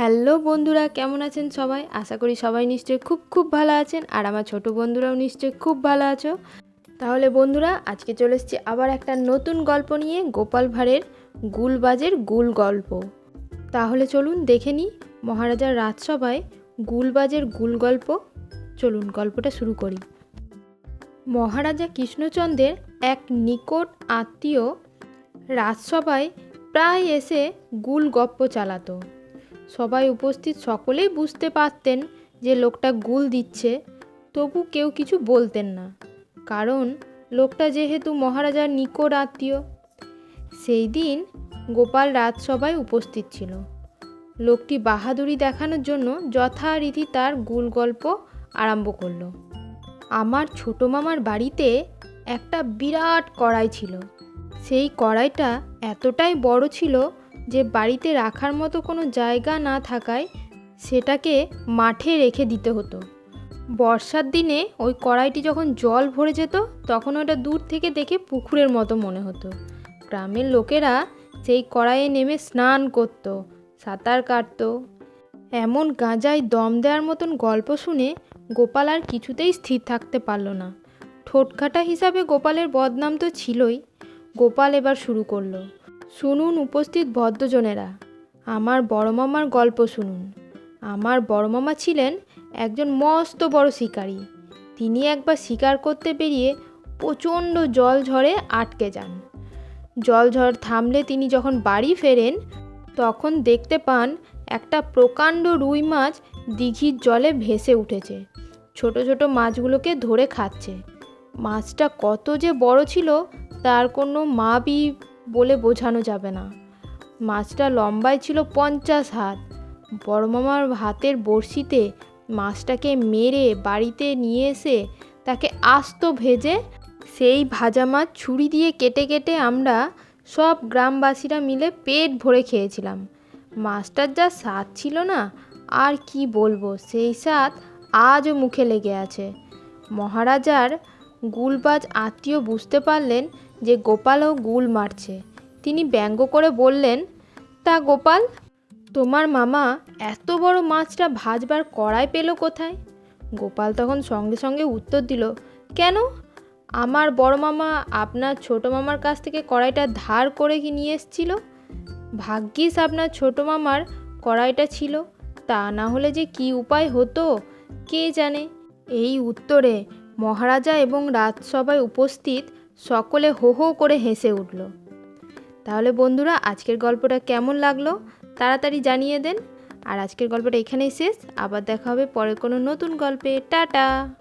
Hello বন্ধুরা, কেমন আছেন সবাই? আশা করি সবাই নিশ্চয়ই খুব খুব ভালো আছেন আর আমার ছোট বন্ধুরাও নিশ্চয়ই খুব ভালো আছো। তাহলে বন্ধুরা, আজকে চলে এসেছি আবার একটা নতুন গল্প নিয়ে গোপাল ভাঁড়ের গুলবাজের গুল গল্প। তাহলে চলুন দেখে নিই মহারাজার রাজসভায় গুলবাজের গুল গল্প। চলুন গল্পটা শুরু করি। মহারাজা কৃষ্ণচন্দ্রের এক নিকট আত্মীয় রাজসভায় প্রায় এসে গুল গপ্প চালাতো। সবাই উপস্থিত সকলেই বুঝতে পারতেন যে লোকটা গুল দিচ্ছে, তবু কেউ কিছু বলতেন না। কারণ লোকটা যেহেতু মহারাজার নিকট আত্মীয়। সেই দিন গোপাল রাজসভায় উপস্থিত ছিল। লোকটি বাহাদুরি দেখানোর জন্য যথারীতি তার গুল গল্প আরম্ভ করল। আমার ছোটো মামার বাড়িতে একটা বিরাট কড়াই ছিল। সেই কড়াইটা এতটাই বড় ছিল যে বাড়িতে রাখার মতো কোনো জায়গা না থাকায় সেটাকে মাঠে রেখে দিতে হতো। বর্ষার দিনে ওই কড়াইটি যখন জল ভরে যেত, তখন ওটা দূর থেকে দেখে পুকুরের মতো মনে হতো। গ্রামের লোকেরা সেই কড়াইয়ে নেমে স্নান করত, সাঁতার কাটতো। এমন গাঁজায় দম দেওয়ার মতন গল্প শুনে গোপাল আর কিছুতেই স্থির থাকতে পারল না। ঠোঁটকাটা হিসাবে গোপালের বদনাম তো ছিলই। গোপাল এবার শুরু করল শুনুন উপস্থিত ভদ্রজনেরা। আমার বড় মামার গল্প শুনুন। আমার বড় মামা ছিলেন একজন মস্ত বড় শিকারী। তিনি একবার শিকার করতে বেরিয়ে প্রচণ্ড জল ঝড়ে আটকে যান। জল ঝড় থামলে তিনি যখন বাড়ি ফেরেন, তখন দেখতে পান একটা প্রকাণ্ড রুই মাছ দিঘির জলে ভেসে উঠেছে। ছোট ছোট মাছগুলোকে ধরে খাচ্ছে। মাছটা কত যে বড় ছিল, তার কোনো মাপই বলে বোঝানো যাবে না। মাছটা লম্বায় ছিল পঞ্চাশ হাত। বড় মামার হাতের বড়শিতে মাছটাকে মেরে বাড়িতে নিয়ে এসে তাকে আস্ত ভেজে সেই ভাজা মাছ ছুরি দিয়ে কেটে কেটে আমরা সব গ্রামবাসীরা মিলে পেট ভরে খেয়েছিলাম। মাছটার যা স্বাদ ছিল না, আর কি বলব, সেই স্বাদ আজও মুখে লেগে আছে। মহারাজার গুলবাজ আত্মীয় বুঝতে পারলেন যে গোপালও গুল মারছে। তিনি ব্যঙ্গ করে বললেন, তা গোপাল, তোমার মামা এত বড় মাছটা ভাজবার কড়াই পেল কোথায়? গোপাল তখন সঙ্গে সঙ্গে উত্তর দিল, কেন? আমার বড় মামা আপনার ছোট মামার কাছ থেকে কড়াইটা ধার করে কি নিয়ে এসছিল? ভাগ্যিস আপনার ছোট মামার কড়াইটা ছিল। তা না হলে যে কি উপায় হতো, কে জানে? এই উত্তরে মহারাজা এবং রাজসভায় উপস্থিত সকলে হো হো করে হেসে উঠল। তাহলে বন্ধুরা, আজকের গল্পটা কেমন লাগল? তাড়াতাড়ি জানিয়ে দেন। আর আজকের গল্পটা এখানেই শেষ। আবার দেখা হবে পরে কোনো নতুন গল্পে। টাটা!